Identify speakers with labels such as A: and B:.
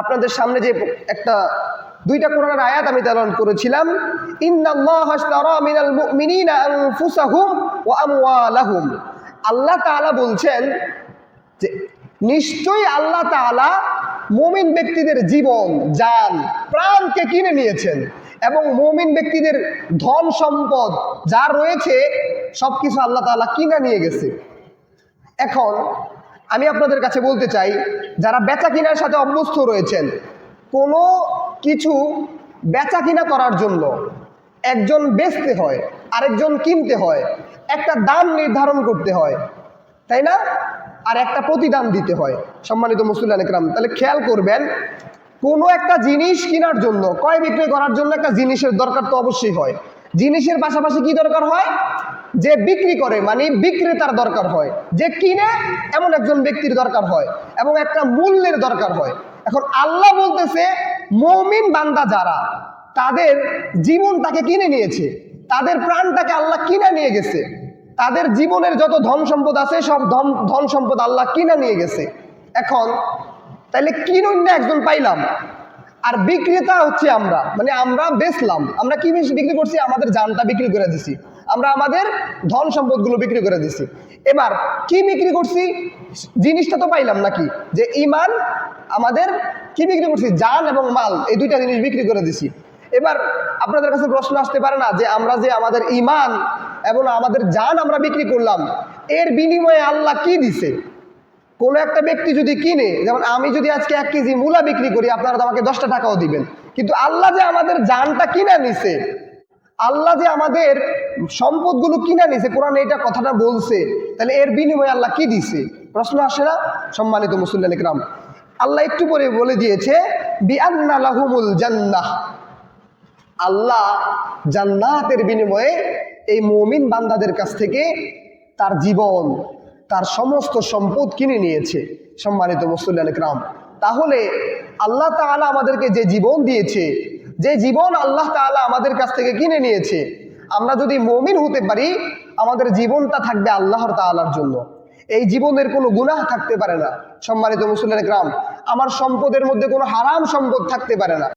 A: আপনাদের সামনে যে একটা, দুইটা কোরআনের আয়াত আমি তেলাওয়াত করেছিলাম আল্লাহ তাআলা বলছেন যে, নিশ্চয়ই আল্লাহ তাআলা মুমিন ব্যক্তিদের জীবন, জান, প্রাণকে কিনে নিয়েছেন এবং মুমিন ব্যক্তিদের ধন সম্পদ যা রয়েছে, সবকিছু আল্লাহ তাআলা কিনে নিয়ে গেছে। এখন আমি আপনাদের কাছে বলতে চাই, যারা বেচা কিনার সাথে অভ্যস্ত রয়েছেন, কোনো কিছু বেচা কিনা করার জন্য একজন বেচতে হয়, আরেকজন কিনতে হয়, একটা দাম নির্ধারণ করতে হয়, তাই না? আর একটা প্রতিদান দিতে হয়। সম্মানিত মুসুল্লান একরাম তাহলে খেয়াল করবেন, কোনো একটা জিনিস কেনার জন্য, কয় বিক্রয় করার জন্য একটা জিনিসের দরকার তো অবশ্যই হয়। জিনিসের পাশাপাশি কি দরকার হয়? যে বিক্রি করে মানে বিক্রেতার দরকার হয়। যে কিনে, এমন একজন ব্যক্তির দরকার হয় এবং একটা মূল্যের দরকার হয়। এখন আল্লাহ বলতেছে, মৌমিন বান্দা যারা, তাদের জীবনটাকে কিনে নিয়েছে। তাদের প্রাণটাকে আল্লাহ কিনে নিয়ে গেছে। তাদের জীবনের যত ধন সম্পদ আছে, সব ধন ধন সম্পদ আল্লাহ কিনে নিয়ে গেছে। এখন, তাইলে কিনুন না একজন পাইলাম। আর বিক্রেতা হচ্ছে আমরা। মানে আমরা বেচলাম। আমরা কি বিক্রি করছি? আমাদের জানটা বিক্রি করে দিছি। আমরা আমাদের ধন সম্পদগুলো বিক্রি করে দিছি। এবার, কি বিক্রি করছি? জিনিসটা তো পাইলাম নাকি? যে ইমান, আমাদের কি বিক্রি করছি? জান এবং মাল, এই দুইটা জিনিস বিক্রি করে দিছি। এবার, আপনাদের কাছে প্রশ্ন আসতে পারে না যে আমরা যে আমাদের ইমান এবং আমাদের জান আমরা বিক্রি করলাম, এর বিনিময়ে আল্লাহ কি দিছে? কোনো একটা ব্যক্তি যদি কিনে, যেমন আমি যদি আজকে এক কেজি মূলা বিক্রি করি, আপনারা তো আমাকে দশটা টাকাও দিবেন। কিন্তু আল্লাহ যে আমাদের জানটা কিনে নিছে, আল্লাহ যে আমাদের সম্পদগুলো কিনে নিছে, কোরআন এটা কথাটা বলছে, তাহলে এর বিনিময়ে আল্লাহ কি দিছে? প্রশ্ন আসে না? সম্মানিত মুসল্লান ইকরাম, আল্লাহ একটু পরে বলে দিয়েছে জান্নাহ। আল্লাহ জান্নাতের বিনিময়ে এই মমিন বান্দাদের কাছ থেকে তার জীবন তার সমস্ত সম্পদ কিনে নিয়েছে, সম্মানিত মুসল্লান ইকরাম তাহলে আল্লাহ তাআলা আমাদেরকে যে জীবন দিয়েছে, যে জীবন আল্লাহ তাআলা আমাদের কাছ থেকে কিনে নিয়েছে, আমরা যদি মমিন হতে পারি, আমাদের জীবনটা থাকবে আল্লাহর তাআলার জন্য। এই জীবনের কোনো গুনাহ থাকতে পারে না, সম্মানিত মুসল্লান ইকরাম আমার সম্পদের মধ্যে কোনো হারাম সম্পদ থাকতে পারে না।